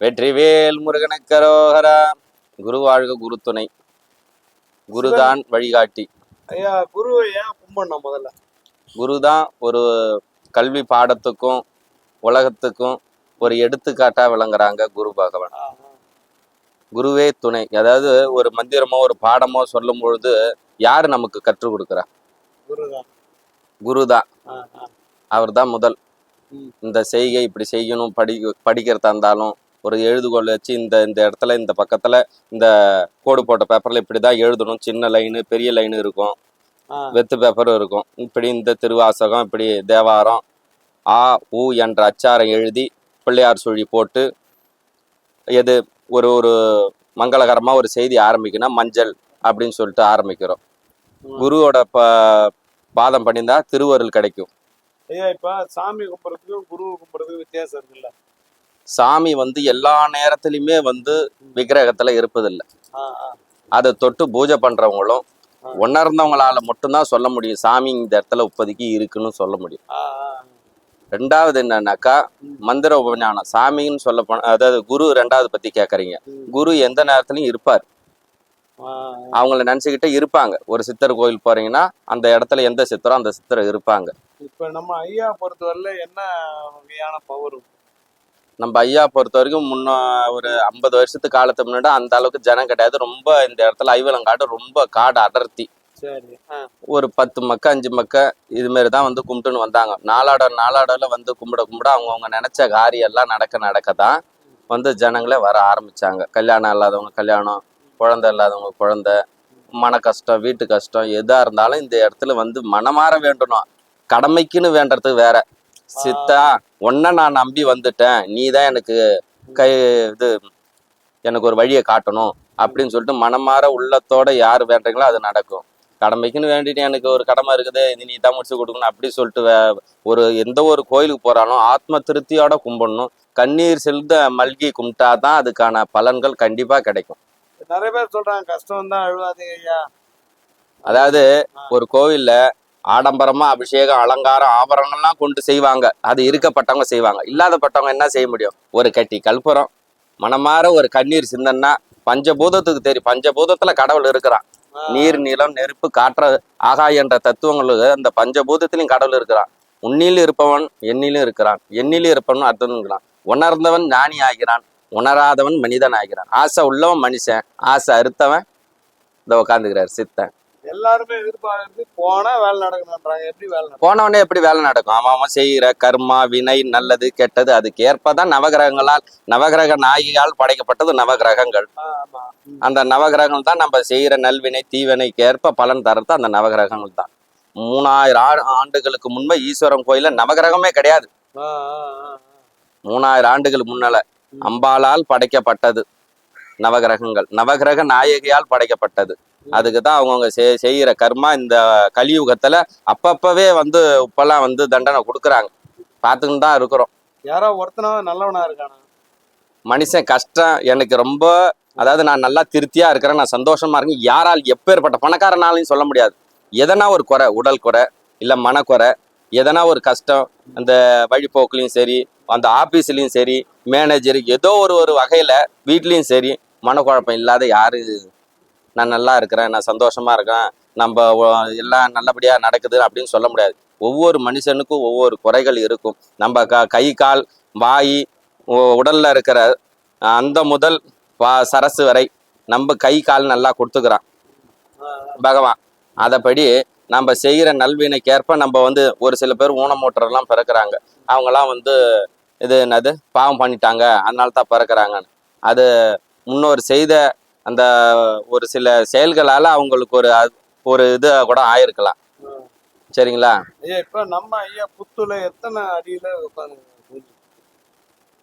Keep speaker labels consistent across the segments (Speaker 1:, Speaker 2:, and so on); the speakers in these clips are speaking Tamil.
Speaker 1: வெற்றிவேல் முருகனுக்கரோகரா குரு வாழ்க குரு துணை. குருதான் வழிகாட்டி.
Speaker 2: ஐயா குருவை ஏன் கும்பிடணும் முதல்ல?
Speaker 1: குருதான் ஒரு கல்வி பாடத்துக்கும் உலகத்துக்கும் ஒரு எடுத்துக்காட்டா விளங்குறாங்க குரு பகவான். குருவே துணை. அதாவது ஒரு மந்திரமோ ஒரு பாடமோ சொல்லும் பொழுது யாரு நமக்கு கற்றுக் கொடுக்குறா?
Speaker 2: குருதான்.
Speaker 1: அவர் தான் முதல். இந்த செய்கை இப்படி செய்யணும் படி படிக்கிறதா இருந்தாலும் ஒரு எழுதுகோல் வச்சு இந்த இந்த இடத்துல இந்த பக்கத்துல இந்த கோடு போட்ட பேப்பர்ல இப்படி தான் எழுதணும். சின்ன லைனு பெரிய லைனு இருக்கும். வெத்து பேப்பரும் இருக்கும். இப்படி இந்த திருவாசகம் இப்படி தேவாரம் ஆ ஊ என்ற அச்சாரம் எழுதி பிள்ளையார் சுழி போட்டு எது ஒரு ஒரு மங்களகரமா ஒரு செய்தி ஆரம்பிக்கணும் மஞ்சள் அப்படின்னு சொல்லிட்டு ஆரம்பிக்கிறோம். குருவோட ப பாதம் பண்ணியிருந்தா திருவருள் கிடைக்கும்.
Speaker 2: ஐயா இப்ப சாமி கும்பிடுறதுக்கும் குரு கும்பிடுறதுக்கும் வித்தியாசம் இருக்குல்ல.
Speaker 1: சாமி வந்து எல்லா நேரத்துலையுமே வந்து விக்கிரகத்துல இருப்பதில்லை. அதை தொட்டு பூஜை பண்றவங்களும். உணர்ந்தவங்களால மட்டும்தான் சொல்ல முடியும் சாமி இந்த இடத்துல இப்போதைக்கு இருக்குன்னு சொல்ல முடியும். ரெண்டாவது என்னன்னாக்கா. மந்திர உபஞானம் சாமின்னு சொல்ல போன அதாவது குரு ரெண்டாவது பத்தி கேக்குறீங்க. குரு எந்த நேரத்துலயும் இருப்பார் அவங்கள நினைச்சுக்கிட்டே இருப்பாங்க ஒரு சித்தர் கோயில் போறீங்கன்னா அந்த இடத்துல எந்த சித்தரோ அந்த சித்தர் இருப்பாங்க
Speaker 2: இப்ப நம்ம ஐயா பொறுத்தவரையில என்ன வகையான பவர்
Speaker 1: நம்ம ஐயா பொறுத்த வரைக்கும் முன்ன ஒரு ஐம்பது வருஷத்துக்கு காலத்துக்கு முன்னாடி அந்த அளவுக்கு ஜனம் கிடையாது. ரொம்ப இந்த இடத்துல ஐவலங்காடு ரொம்ப காடு அடர்த்தி. ஒரு பத்து மக்க அஞ்சு மக்க இது மாதிரி தான் வந்து கும்பிட்டுன்னு வந்தாங்க. நாளாட நாளாடல வந்து கும்பிட கும்பிட அவங்கவுங்க நினைச்ச காரியம் எல்லாம் நடக்க நடக்க தான் வந்து ஜனங்களே வர ஆரம்பிச்சாங்க. கல்யாணம் இல்லாதவங்க கல்யாணம் குழந்தை இல்லாதவங்க குழந்தை மன கஷ்டம் வீட்டு கஷ்டம் எதா இருந்தாலும் இந்த இடத்துல வந்து மனமாற வேண்டணும் கடமைக்குன்னு வேண்டறது வேற. சித்தா உன்னை நான் நம்பி வந்துட்டேன். நீ தான் எனக்கு கை இது எனக்கு ஒரு வழியை காட்டணும் அப்படின்னு சொல்லிட்டு மனமாற உள்ளத்தோட யார் வேண்டீங்களோ அது நடக்கும். கடமைக்குன்னு வேண்டிட்டு எனக்கு ஒரு கடமை இருக்குது இது நீ தான் முடிச்சு கொடுக்கணும் அப்படி சொல்லிட்டு ஒரு எந்த ஒரு கோயிலுக்கு போறாலும் ஆத்ம திருப்தியோட கும்பிடணும். கண்ணீர் செலுத்த மல்கி கும்பிட்டாதான் அதுக்கான பலன்கள் கண்டிப்பா கிடைக்கும்.
Speaker 2: நிறைய பேர் சொல்றாங்க கஷ்டம் தான் அழுவாதீங்க ஐயா.
Speaker 1: அதாவது ஒரு கோவில்ல ஆடம்பரமா அபிஷேகம் அலங்காரம் ஆபரணங்கள்லாம் கொண்டு செய்வாங்க. அது இருக்கப்பட்டவங்க செய்வாங்க. இல்லாதப்பட்டவங்க என்ன செய்ய முடியும்? ஒரு கட்டி கற்பூரம் மனமாற ஒரு கண்ணீர் சிந்தன்னா பஞ்சபூதத்துக்கு தெரியும் பஞ்சபூதத்துல கடவுள் இருக்கிறான். நீர் நிலம் நெருப்பு காற்ற ஆகாய என்ற தத்துவங்களுக்கு அந்த பஞ்சபூதத்திலையும் கடவுள் இருக்கிறான். உன்னில் இருப்பவன் எண்ணிலும் இருக்கிறான். எண்ணிலும் இருப்பவன் அர்த்தம் இருக்கிறான். உணர்ந்தவன் ஞானி ஆகிறான். உணராதவன் மனிதன் ஆகிறான். ஆசை உள்ளவன் மனுஷன். ஆசை அறுத்தவன் இந்த உட்காந்துக்கிறார் சித்தன்.
Speaker 2: எல்லாருமே எதிர்பார்க்கறது போனா வேலை நடக்கணும்ன்றாங்க. எப்படி வேலை நடக்கும்?
Speaker 1: போனவனே எப்படி வேலை நடக்கும்? அவன் செய்கிற கர்மா வினை நல்லது கெட்டது அதுக்கு ஏற்பதான் நவகிரகங்களால் நவகிரக நாயகியால் படைக்கப்பட்டது நவகிரகங்கள். அந்த நவகிரகங்கள் தான் நம்ம செய்கிற நல்வினை தீவினைக்கு ஏற்ப பலன் தரது அந்த நவகிரகங்கள் தான். மூணாயிரம் ஆண்டுகளுக்கு முன்பு ஈஸ்வரன் கோயில நவகிரகமே கிடையாது. மூணாயிரம் ஆண்டுகள் முன்னால அம்பாளால் படைக்கப்பட்டது. நவகிரகங்கள். நவகிரக நாயகியால் படைக்கப்பட்டது. அதுக்கு தான் அவங்கவுங்க செய் செய்கிற கர்மா இந்த கலியுகத்துல அப்பப்பவே வந்து இப்பெல்லாம் வந்து தண்டனை கொடுக்குறாங்க. பார்த்துக்கிட்டு தான் இருக்கிறோம்.
Speaker 2: யாரோ ஒருத்தனாவது நல்லவனா இருக்கானா?
Speaker 1: மனுஷன் கஷ்டம் எனக்கு ரொம்ப அதாவது நான் நல்லா திருப்தியா இருக்கிறேன் நான் சந்தோஷமா இருக்கேன். யாரால் எப்பேற்பட்ட பணக்காரனாலையும் சொல்ல முடியாது. எதனா ஒரு குறை உடல் குறை இல்ல மனக்குறை எதனா ஒரு கஷ்டம் அந்த வழிபோக்குலையும் சரி அந்த ஆபீஸ்லயும் சரி மேனேஜர் ஏதோ ஒரு ஒரு வகையில வீட்லயும் சரி மனக்குழப்பம் இல்லாத யாரு? நான் நல்லா இருக்கிறேன் நான் சந்தோஷமா இருக்கேன் நம்ம எல்லாம் நல்லபடியா நடக்குது அப்படின்னு சொல்ல முடியாது. ஒவ்வொரு மனுஷனுக்கும் ஒவ்வொரு குறைகள் இருக்கும். நம்ம க கை கால் வாய் உடல்ல இருக்கிற அந்த முதல் வா சரசு வரை நம்ம கை கால் நல்லா கொடுத்துக்கிறான். பகவான். அதைப்படி நம்ம செய்கிற நல்வினைக்கேற்ப நம்ம வந்து ஒரு சில பேர் ஊனமூட்டரெல்லாம் பிறக்கிறாங்க. அவங்கெல்லாம் வந்து இது என்னது? பாவம் பண்ணிட்டாங்க அதனால தான் பிறக்கிறாங்கன்னு. அது முன்னோர் செய்த அந்த ஒரு சில செயல்களால அவங்களுக்கு ஒரு ஒரு இது கூட ஆயிருக்கலாம். சரிங்களா?
Speaker 2: இப்ப நம்ம ஐயா புத்துல எத்தனை அடியில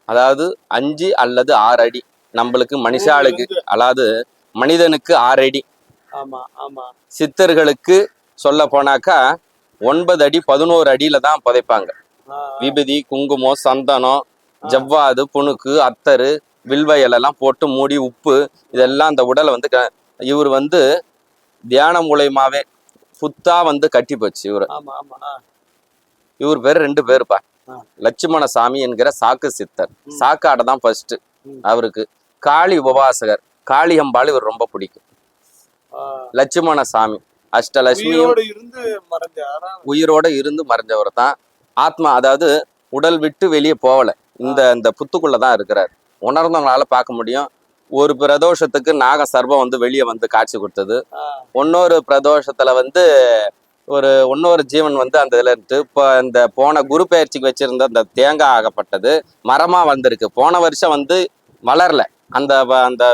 Speaker 1: அதாவது அஞ்சு அல்லது ஆறு அடி. நம்மளுக்கு மனுஷாளுக்கு அதாவது மனிதனுக்கு ஆறு அடி. சித்தர்களுக்கு சொல்ல போனாக்கா ஒன்பது அடி பதினோரு அடியில தான் புதைப்பாங்க. விபதி குங்குமம் சந்தனம் ஜவ்வாது புணுக்கு அத்தரு வில்வ இலைலாம் போட்டு மூடி உப்பு இதெல்லாம் அந்த உடலை வந்து க- இவர் வந்து தியானம் மூலயமாவே புத்தா வந்து கட்டி போச்சு இவர். இவர் பேர் ரெண்டு பேருப்பா. லட்சுமண சாமி என்கிற சாக்கு சித்தர். சாக்காடை தான் ஃபர்ஸ்ட். அவருக்கு. காளி உபாசகர் காளியம்பாள் இவர் ரொம்ப பிடிக்கும். லட்சுமண சாமி அஷ்டலட்சுமியும்
Speaker 2: உயிரோட இருந்து
Speaker 1: மறைஞ்சவர் தான். ஆத்மா அதாவது உடல் விட்டு வெளியே போகல. இந்த இந்த புத்துக்குள்ள தான் இருக்கிறார். உணர்ந்தவங்களால பார்க்க முடியும். ஒரு பிரதோஷத்துக்கு நாக சர்பம் வந்து வெளியே வந்து காட்சி கொடுத்தது. இன்னொரு பிரதோஷத்துல வந்து ஒரு இன்னொரு ஜீவன் வந்து அந்த இதுல இருந்து இப்போ இந்த போன குரு பயிற்சிக்கு வச்சிருந்த அந்த தேங்காய் ஆகப்பட்டது. மரமா வந்திருக்கு. போன வருஷம் வந்து வளரல. அந்த அந்த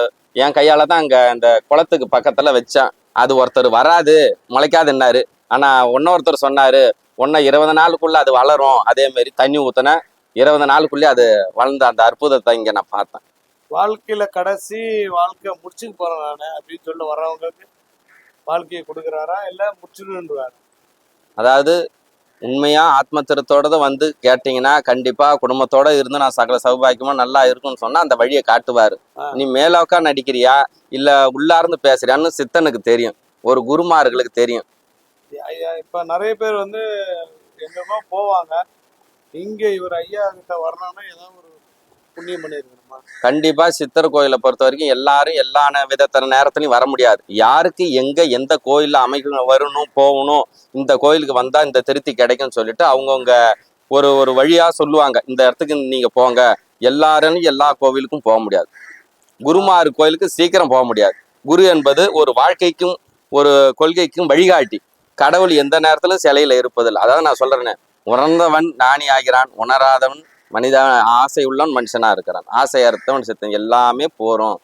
Speaker 1: என் கையால தான் அங்க அந்த குளத்துக்கு பக்கத்துல வச்சேன். அது ஒருத்தர் வராது முளைக்காதுன்னாரு. ஆனா இன்னொருத்தர் சொன்னாரு ஒன்ன இருபது நாளுக்குள்ள அது வளரும். அதே மாதிரி தண்ணி ஊத்துன இருபது நாளுக்குள்ளே அது வளர்ந்த அந்த அற்புதத்தை இங்க நான் பார்த்தேன்.
Speaker 2: வாழ்க்கையில கடைசி வாழ்க்கை முடிச்சுக்க போறேன் நானு அப்படின்னு சொல்ல வர்றவங்களுக்கு வாழ்க்கையை கொடுக்குறாரா இல்ல முடிச்சுடுன்றாரு
Speaker 1: அதாவது உண்மையா ஆத்ம திருத்தோட தான் வந்து கேட்டீங்கன்னா கண்டிப்பா குடும்பத்தோட இருந்து நான் சகல சௌபாக்கியமா நல்லா இருக்கும்னு சொன்னா அந்த வழியை காட்டுவாரு. நீ மேலோக்கா நடிக்கிறியா? இல்ல உள்ளார்ந்து பேசுறியான்னு சித்தனுக்கு தெரியும். ஒரு குருமார்களுக்கு தெரியும்.
Speaker 2: இப்ப நிறைய பேர் வந்து எங்கேயோ போவாங்க. இங்க இவர் ஐயா கிட்ட வரணும்னா ஏதாவது ஒரு புண்ணியம் பண்ணிருக்கணுமா?
Speaker 1: கண்டிப்பா சித்தர் கோயிலை பொறுத்த வரைக்கும் எல்லாரும் எல்லா விதத்தின நேரத்துலையும் வர முடியாது. யாருக்கு எங்க எந்த கோயில்ல அமைக்க வரணும் போகணும் இந்த கோயிலுக்கு வந்தா இந்த திருப்தி கிடைக்கும்னு சொல்லிட்டு அவங்கவுங்க ஒரு ஒரு வழியா சொல்லுவாங்க. இந்த இடத்துக்கு நீங்க போங்க. எல்லாரும் எல்லா கோவிலுக்கும் போக முடியாது. குருமார் கோயிலுக்கு சீக்கிரம் போக முடியாது. குரு என்பது ஒரு வாழ்க்கைக்கும் ஒரு கொள்கைக்கும் வழிகாட்டி. கடவுள் எந்த நேரத்திலும் சிலையில இருப்பதில்லை. அதாவது நான் சொல்றேனே உணர்ந்தவன் ஞானி ஆகிறான் உணராதவன் மனித ஆசை உள்ளவன் மனுஷனா இருக்கிறான். ஆசை அறுத்தவன் சித்தன் எல்லாமே போறோம்.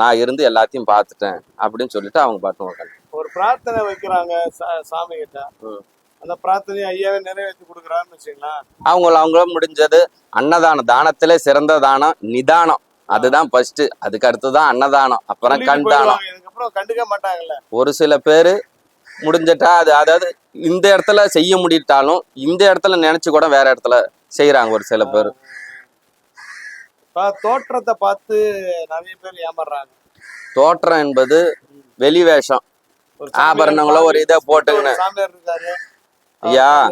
Speaker 1: நான் இருந்து எல்லாத்தையும் பார்த்துட்டேன் அப்படின்னு சொல்லிட்டு அவங்க பாட்டும் உட்காந்து
Speaker 2: ஒரு பிரார்த்தனை வைக்கிறாங்க சாமி கிட்ட. அந்த பிரார்த்தனையை ஐயாவே நிறைவேற்றி வச்சுங்களேன்
Speaker 1: அவங்கள அவங்கள முடிஞ்சது. அன்னதானம் தானத்திலே சிறந்த தானம் நிதானம். அதுதான் ஃபர்ஸ்ட் அதுக்கு அடுத்து தான் அன்னதானம். அப்புறம்
Speaker 2: சொல்லிட்டு
Speaker 1: கண் தானம்
Speaker 2: போயிடுவாங்க. இதுக்கப்புறம் கண்டுக்க மாட்டாங்கல்ல.
Speaker 1: ஒரு சில பேர் முடிஞ்சிட்டா அது அதாவது இந்த இடத்துல செய்ய முடியிட்டாலும் இந்த இடத்துல நினைச்சு கூட வேற இடத்துல செய்யறாங்க ஒரு சில பேர்.
Speaker 2: தோற்றத்தை பார்த்து நிறைய பேர் ஏமாறுறாங்க.
Speaker 1: தோற்றம் என்பது வெளி வேஷம். ஆபரணங்களோ ஒரு இதை போட்டுக்கின்னு
Speaker 2: இருக்காரு.
Speaker 1: ஐயா.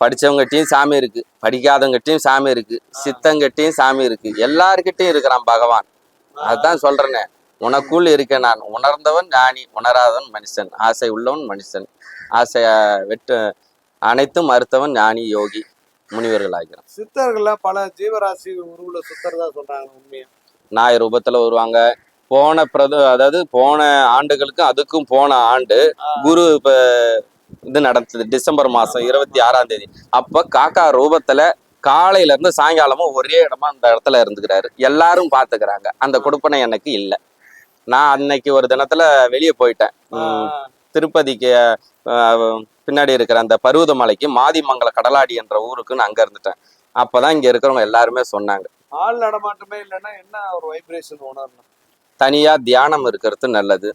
Speaker 1: படிச்சவங்ககிட்டயும் சாமி இருக்கு. படிக்காதவங்ககிட்டயும் சாமி இருக்கு. சித்தங்கிட்டயும் சாமி இருக்கு. எல்லார்கிட்டயும் இருக்கிறான் பகவான். அதுதான் சொல்றேனே. உனக்குள் இருக்கேன் நான் உணர்ந்தவன் ஞானி உணராதவன் மனுஷன். ஆசை உள்ளவன் மனுஷன். ஆசை வெட்டு அனைத்தும் மறுத்தவன் ஞானி யோகி முனிவர்கள் ஆகிறான்
Speaker 2: சித்தர்கள்ல பல ஜீவராசி உருவுல சுத்தர் தான் சொல்றாங்க உண்மையா?
Speaker 1: நாய் ரூபத்துல வருவாங்க. போன பிரத அதாவது போன ஆண்டுகளுக்கு அதுக்கும் போன ஆண்டு குரு இப்ப இது நடந்தது டிசம்பர் மாசம் இருபத்தி ஆறாம் தேதி. அப்ப காக்கா ரூபத்துல காலையில இருந்து சாயங்காலமும் ஒரே இடமா அந்த இடத்துல இருந்துக்கிறாரு. எல்லாரும் பாத்துக்கிறாங்க. அந்த கொடுப்பனை எனக்கு இல்ல. நான் அன்னைக்கு ஒரு தினத்துல வெளியே போயிட்டேன். திருப்பதிக்கு பின்னாடி இருக்கிற அந்த பருவதமலைக்கு மாதிமங்கல கடலாடி என்ற ஊருக்கு நான் அங்க இருந்துட்டேன். அப்பதான் இங்க இருக்கிறவங்க எல்லாருமே சொன்னாங்க.
Speaker 2: ஆள் நடமாட்டமே இல்லைன்னா என்ன ஒரு வைப்ரேஷன் உணரணும்
Speaker 1: தனியா தியானம் இருக்கிறது நல்லது.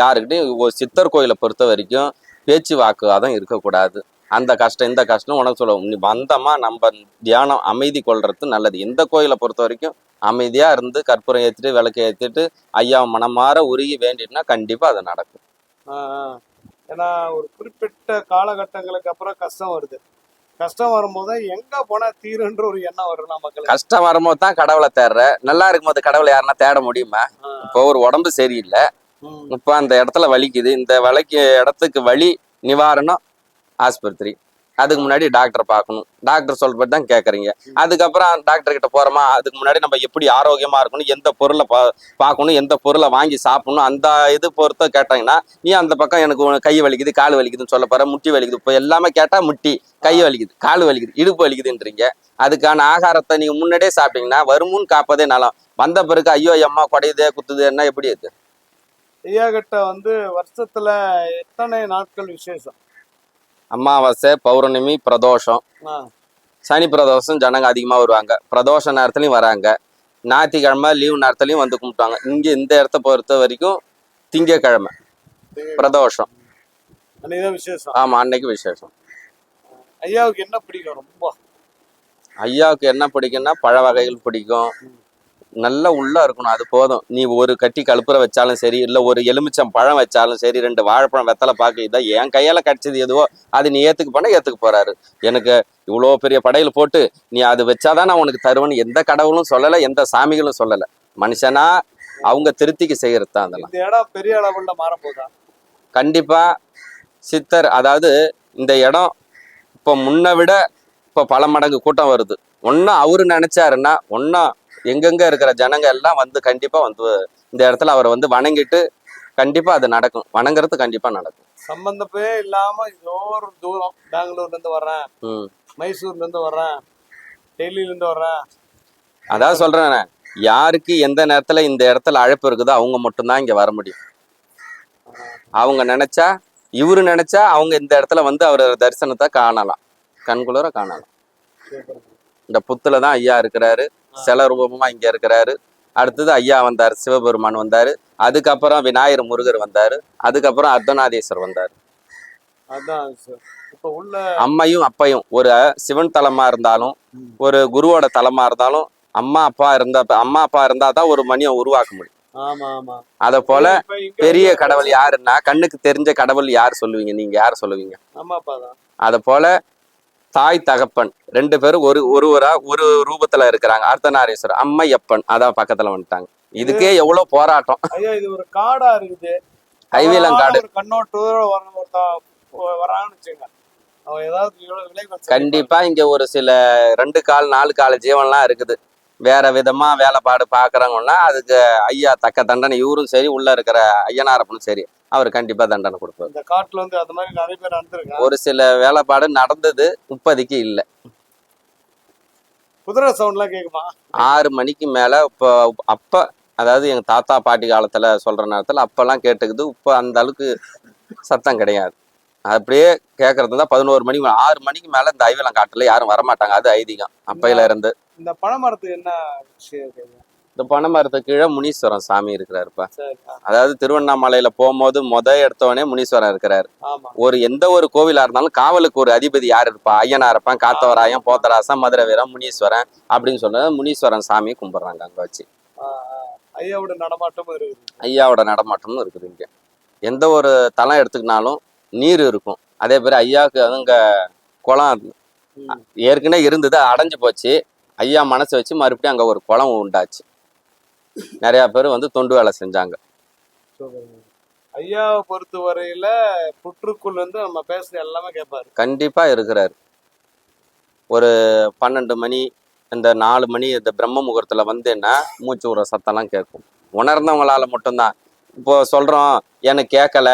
Speaker 1: யாருக்கிட்டையும் சித்தர் கோயிலை பொறுத்த வரைக்கும் பேச்சு வாக்குவாதம் இருக்கக்கூடாது. அந்த கஷ்டம் இந்த கஷ்டம் உனக்கு சொல்லுவோம். நீ வந்தமா நம்ம தியானம் அமைதி கொள்றது நல்லது. எந்த கோயிலை பொறுத்த வரைக்கும் அமைதியா இருந்து கற்பூரம் ஏத்திட்டு விளக்கு ஏத்திட்டு ஐயா மனமாற உருகி வேண்டிட்டுனா கண்டிப்பா அது நடக்கும்.
Speaker 2: ஏன்னா ஒரு குறிப்பிட்ட காலகட்டங்களுக்கு அப்புறம் கஷ்டம் வருது. கஷ்டம் வரும்போது எங்க போனா தீருன்ற ஒரு எண்ணம் வரும் மக்களுக்கு.
Speaker 1: கஷ்டம் வரும்போது தான் கடவுளை தேடுற. நல்லா இருக்கும்போது கடவுளை யாருன்னா தேட முடியுமா? இப்போ ஒரு உடம்பு சரியில்லை. இப்போ அந்த இடத்துல வலிக்குது. இந்த வலிக்கு இடத்துக்கு வலி நிவாரணம் ஆஸ்பத்திரி. அதுக்கு முன்னாடி டாக்டர் பார்க்கணும். டாக்டர் சொல்றது தான் கேட்குறீங்க அதுக்கப்புறம் டாக்டர் கிட்ட போறோமா? அதுக்கு முன்னாடி நம்ம எப்படி ஆரோக்கியமா இருக்கணும்? எந்த பொருளை பா பார்க்கணும்? எந்த பொருளை வாங்கி சாப்பிடணும்? அந்த இது பொறுத்த கேட்டாங்கன்னா நீ அந்த பக்கம் எனக்கு கை வலிக்குது கால் வலிக்குதுன்னு சொல்ல போற. முட்டி வலிக்குது. இப்போ எல்லாமே கேட்டால் முட்டி கை வலிக்குது கால் வலிக்குது இடுப்பு வலிக்குதுன்றீங்க. அதுக்கான ஆகாரத்தை நீங்க முன்னாடியே சாப்பிட்டீங்கன்னா வருமுன் காப்பதே நலம். வந்த பிறகு ஐயோ அம்மா குடையுதே குத்துது என்ன எப்படி இது
Speaker 2: ஐயா கிட்ட வந்து வருஷத்துல எத்தனை நாட்கள் விசேஷம்?
Speaker 1: அமாவாசை பௌர்ணமி பிரதோஷம். சனி பிரதோஷம் ஜனங்க அதிகமாக வருவாங்க. பிரதோஷ நேரத்துலையும் வராங்க. ஞாயிற்றுக்கிழமை லீவு நேரத்துலையும் வந்து கும்பிட்டாங்க இங்கே இந்த இடத்த பொறுத்த வரைக்கும் திங்கக்கிழமை. பிரதோஷம்.
Speaker 2: விசேஷம்.
Speaker 1: ஆமாம் அன்னைக்கு விசேஷம்.
Speaker 2: ஐயாவுக்கு என்ன பிடிக்கும் ரொம்ப?
Speaker 1: ஐயாவுக்கு என்ன பிடிக்கும்னா பழ வகைகள் பிடிக்கும். நல்லா உள்ள இருக்கணும். அது போதும். நீ ஒரு கட்டி கழுப்புற வச்சாலும் சரி இல்ல ஒரு எலுமிச்சம் பழம் வச்சாலும் சரி ரெண்டு வாழைப்பழம் வெத்தலை பாக்கு இதை என் கையால கடிச்சது எதுவோ அது நீ ஏத்துக்கு போனா ஏத்துக்கு போறாரு. எனக்கு இவ்வளோ பெரிய படையில போட்டு நீ அது வச்சாதான் நான் உனக்கு தருவேன்னு எந்த கடவுளும் சொல்லல எந்த சாமிகளும் சொல்லல. மனுஷனா அவங்க திருப்திக்கு செய்யறது தான் அதெல்லாம்
Speaker 2: பெரிய அளவுல மாற போதா
Speaker 1: கண்டிப்பா சித்தர் அதாவது இந்த இடம் இப்போ முன்ன விட இப்போ பல மடங்கு கூட்டம் வருது. ஒன்னும் அவரு நினைச்சாருன்னா ஒன்னும் எங்கெங்க இருக்கிற ஜனங்க எல்லாம் வந்து கண்டிப்பா வந்து இந்த இடத்துல அவரை வந்து வணங்கிட்டு கண்டிப்பா அது நடக்கும். வணங்குறது கண்டிப்பா நடக்கும்.
Speaker 2: சம்பந்தப்பே இல்லாம ஒரு தூரம் பெங்களூர்ல இருந்து வர்றேன்.
Speaker 1: ம்.
Speaker 2: மைசூர்ல இருந்து வர்றேன். டெல்லியில இருந்து வர்றேன்.
Speaker 1: அதான் சொல்றேன் யாருக்கு எந்த நேரத்துல இந்த இடத்துல அழைப்பு இருக்குதோ அவங்க மட்டும்தான் இங்க வர முடியும். அவங்க நினைச்சா இவரு நினைச்சா அவங்க இந்த இடத்துல வந்து அவர் தரிசனத்தை காணலாம். கண்குளிர காணலாம். இந்த புத்துல தான் ஐயா இருக்கிறாரு. சில ரூபமா இங்க இருக்கிறாரு. அடுத்தது ஐயா வந்தாரு சிவபெருமான் வந்தாரு. அதுக்கப்புறம் விநாயகர் முருகர் வந்தாரு. அதுக்கப்புறம் அர்த்தநாதீஸ்வரர் வந்தாரு. அம்மையும் அப்பையும் ஒரு சிவன் தலமா இருந்தாலும். ஒரு குருவோட தலமா இருந்தாலும் அம்மா அப்பா இருந்தா அம்மா அப்பா இருந்தா தான் ஒரு மணியை உருவாக்க முடியும்.
Speaker 2: ஆமா ஆமா.
Speaker 1: அத போல பெரிய கடவுள் யாருன்னா கண்ணுக்கு தெரிஞ்ச கடவுள் யார் சொல்லுவீங்க? நீங்க யார் சொல்லுவீங்க? அத போல தாய் தகப்பன். ரெண்டு பேரும் ஒரு ஒருவரா ஒரு ரூபத்துல இருக்கிறாங்க. அர்த்தநாரீஸ்வரர் அம்மை அப்பன் அதான் பக்கத்துல வந்துட்டாங்க. இதுக்கே எவ்வளவு போராட்டம்.
Speaker 2: ஐயா இது ஒரு காடா இருக்குது.
Speaker 1: ஐவேலங்காடு
Speaker 2: ஒருத்தன் வரான்னு வச்சுங்க
Speaker 1: கண்டிப்பா இங்க ஒரு சில ரெண்டு கால் நாலு கால் ஜீவன்லாம் இருக்குது. வேற விதமா வேலைப்பாடு பாக்குறவங்கன்னா அதுக்கு ஐயா தக்க தண்டனை இவரும் சரி உள்ள இருக்கிற ஐயனாரப்பனும் சரி. அவர் கண்டிப்பா தண்டனை கொடுப்பாரு.
Speaker 2: இந்த காட்டுல வந்து அந்த மாதிரி நிறைய பேர் நடந்திருக்காங்க
Speaker 1: ஒரு சில வேலைப்பாடு நடந்தது இப்போதைக்கு இல்லை.
Speaker 2: குதிரை சவுண்ட் எல்லாம் கேக்குமா?
Speaker 1: ஆறு மணிக்கு மேல இப்போ அப்ப அதாவது எங்க தாத்தா பாட்டி காலத்துல சொல்ற நேரத்துல அப்பெல்லாம் கேட்டுக்குது இப்போ அந்த அளவுக்கு சத்தம் கிடையாது. அப்படியே கேட்கறது தான் பதினோரு மணிக்கு மேல ஆறு மணிக்கு மேல இந்த ஐவலம் காட்டுல யாரும் வரமாட்டாங்க அது ஐதீகம் அப்பையில இருந்து.
Speaker 2: இந்த பனைமரத்துக்கு என்ன விஷயம்
Speaker 1: இந்த பனைமரத்துக்கு கீழே முனீஸ்வரன் சாமி இருக்கிறாருப்பா. அதாவது திருவண்ணாமலையில போகும்போது முத எடுத்தவனே முனீஸ்வரன் இருக்கிறாரு. ஒரு எந்த ஒரு கோவிலா இருந்தாலும் காவலுக்கு ஒரு அதிபதி யார் இருப்பா? ஐயனா இருப்பான் காத்தவராயன் போத்தராசன் மதுரை வீரம் முனீஸ்வரன் அப்படின்னு சொல்றது முனீஸ்வரன் சாமி கும்பிடுறாங்க அங்க வச்சு.
Speaker 2: ஐயாவோட நடமாட்டமும் இருக்குது.
Speaker 1: ஐயாவோட நடமாட்டமும் இருக்குது இங்க. எந்த ஒரு தலம் எடுத்துக்கினாலும் நீர் இருக்கும். அதே மாதிரி ஐயாவுக்கு அங்க குளம். ஏற்கனவே இருந்தது அடைஞ்சு போச்சு. ஐயா மனசு வச்சு மறுபடியும் அங்க ஒரு குளம் உண்டாச்சு. நிறைய பேர் வந்து தொண்டு வேலை செஞ்சாங்க.
Speaker 2: ஐயாவை பொறுத்த வரையில புற்றுக்குள் வந்து நம்ம பேசுற எல்லாமே கேட்பாரு
Speaker 1: கண்டிப்பா இருக்கிறாரு. ஒரு பன்னெண்டு மணி இந்த நாலு மணி இந்த பிரம்ம முகூர்த்தத்துல வந்தேன்னா மூச்சு விடுற சத்தம்லாம் கேட்கும். உணர்ந்தவங்களால மட்டும்தான். இப்போ சொல்றோம் எனக்கு கேட்கல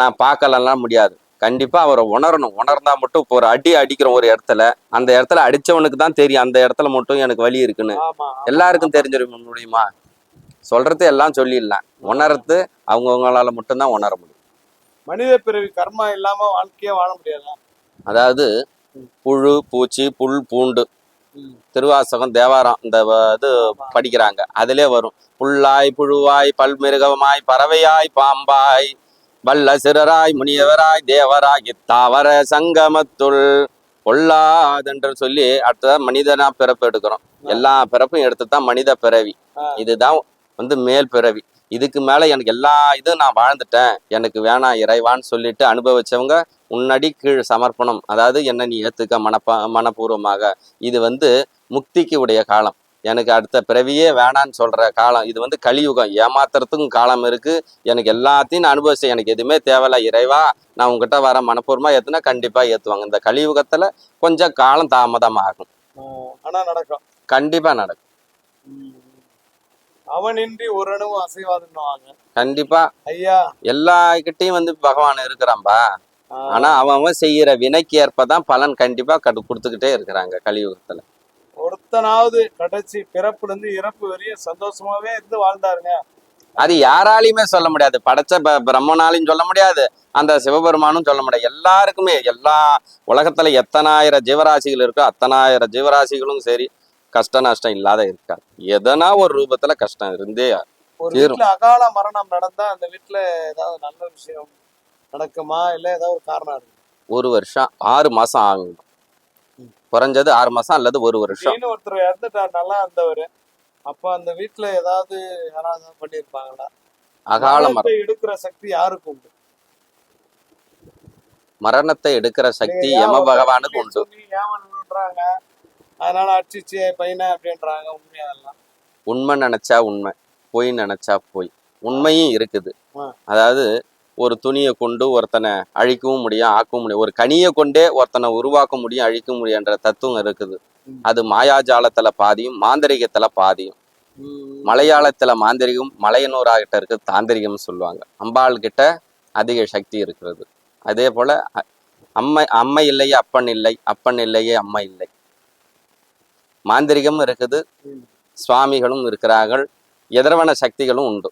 Speaker 1: நான் பார்க்கலலாம் முடியாது. கண்டிப்பா அவரை உணரணும். உணர்ந்தா மட்டும் இப்போ ஒரு அடி அடிக்கிறோம் ஒரு இடத்துல அந்த இடத்துல அடிச்சவனுக்கு தான் தெரியும். அந்த இடத்துல மட்டும் எனக்கு வலி இருக்குன்னு. எல்லாருக்கும் தெரிஞ்சிருக்க முடியுமா? சொல்றது எல்லாம் சொல்லிடலாம். உணர்றது அவங்கவுங்களால மட்டும்தான் உணர முடியும்.
Speaker 2: மனித பிறவி கர்மா இல்லாம வாழ்க்கையே வாழ முடியாதா
Speaker 1: அதாவது புழு பூச்சி புல் பூண்டு. திருவாசகம் தேவாரம் இந்த இது படிக்கிறாங்க. அதிலே வரும். புல்லாய் புழுவாய் பல்மிருகமாய் பறவையாய் பாம்பாய் வல்ல சிறராய் முனியவராய் தேவராய் தாவர சங்கமத்துள் பொல்லாதென்று சொல்லி அடுத்ததா மனிதனா பிறப்பு எடுக்கிறோம். எல்லா பிறப்பும் எடுத்து தான் மனித பிறவி. இதுதான் வந்து மேல் பிறவி. இதுக்கு மேல எனக்கு எல்லா இதுவும் நான் வாழ்ந்துட்டேன். எனக்கு வேணாம் இறைவான்னு சொல்லிட்டு அனுபவிச்சவங்க உன்னடி கீழ் சமர்ப்பணம். அதாவது என்ன நீ ஏத்துக்க மனப்பா மனப்பூர்வமாக. இது வந்து முக்திக்கு உடைய காலம். எனக்கு அடுத்த பிறவியே வேணான்னு சொல்ற காலம். இது வந்து கலியுகம். ஏமாத்துறதுக்கும் காலம் இருக்கு. எனக்கு எல்லாத்தையும் நான் அனுபவிச்சேன். எனக்கு எதுவுமே தேவையில்ல. இறைவா நான் உங்ககிட்ட வர மனப்பூர்வமா ஏத்துனா கண்டிப்பா ஏத்துவாங்க. இந்த கலியுகத்துல கொஞ்சம் காலம் தாமதமாகும்.
Speaker 2: ஆ, ஆனா நடக்கும்.
Speaker 1: கண்டிப்பா நடக்கும்.
Speaker 2: அவனின்றி ஒரு அணுவும் அசைவாதுன்னுவாங்க.
Speaker 1: கண்டிப்பா.
Speaker 2: ஐயா.
Speaker 1: எல்லா கிட்டையும் வந்து பகவான் இருக்கிறான்பா. ஆனா அவன் செய்யற வினைக்கு ஏற்பதான் பலன் கண்டிப்பா கடு கொடுத்துக்கிட்டே இருக்கிறாங்க கலியுகத்துல.
Speaker 2: ஒருத்தனாவது கடைசி பிறப்புல இருந்து இறப்பு வரையும் சந்தோஷமாவே இருந்து வாழ்ந்தாருங்க.
Speaker 1: அது யாராலையுமே சொல்ல முடியாது. படைச்ச பிரம்மனாலையும் சொல்ல முடியாது. அந்த சிவபெருமானும் சொல்ல முடியாது. எல்லாருக்குமே எல்லா உலகத்துல எத்தனாயிரம் ஜீவராசிகள் இருக்கோ அத்தனாயிரம் ஜீவராசிகளும் சரி கஷ்ட நஷ்டம் இல்லாத இருக்காது எதனா ஒரு ரூபத்துல கஷ்டம் இருந்தே
Speaker 2: ஒரு. வீட்டுல அகால மரணம் நடந்தா அந்த வீட்டுல ஏதாவது நல்ல விஷயம் நடக்குமா? இல்ல ஏதாவது ஒரு காரணம் இருக்கு?
Speaker 1: ஒரு வருஷம் ஆறு மாசம் ஆகும். குறைஞ்சது ஆறு மாசம் அல்லது ஒரு வருஷம்.
Speaker 2: ஒருத்தர் இறந்துட்டார் நல்லா இருந்தவர். அப்ப அந்த வீட்டுல ஏதாவது யாராவது பண்ணிருப்பாங்களா
Speaker 1: அகால மரணம்.
Speaker 2: எடுக்கிற சக்தி யாருக்கு உண்டு?
Speaker 1: மரணத்தை எடுக்கிற சக்தி யம பகவானுக்கு உண்டு.
Speaker 2: அதனால அடிச்சிச்சு பையனை அப்படின்றாங்க. உண்மையா அதெல்லாம்
Speaker 1: உண்மை நினைச்சா உண்மை பொய் நினைச்சா பொய். உண்மையும் இருக்குது. அதாவது ஒரு துணியை கொண்டு ஒருத்தனை அழிக்கவும் முடியும் ஆக்கவும் முடியும். ஒரு கனியை கொண்டே ஒருத்தனை உருவாக்க முடியும் அழிக்க முடியும்ன்ற தத்துவம் இருக்குது. அது மாயாஜாலத்துல பாதியும் மாந்திரிகத்துல பாதியும். மலையாளத்துல மாந்திரிகம் மலையனூராகிட்ட இருக்கு தாந்திரிகம்னு சொல்லுவாங்க. அம்பாள் கிட்ட அதிக சக்தி இருக்கிறது. அதே போல அம்மை அம்மை இல்லையே அப்பன் இல்லை அப்பன் இல்லையே அம்மை இல்லை. மாந்திரிகம் இருக்குது. சுவாமிகளும் இருக்கிறார்கள். எதிரவன சக்திகளும் உண்டு.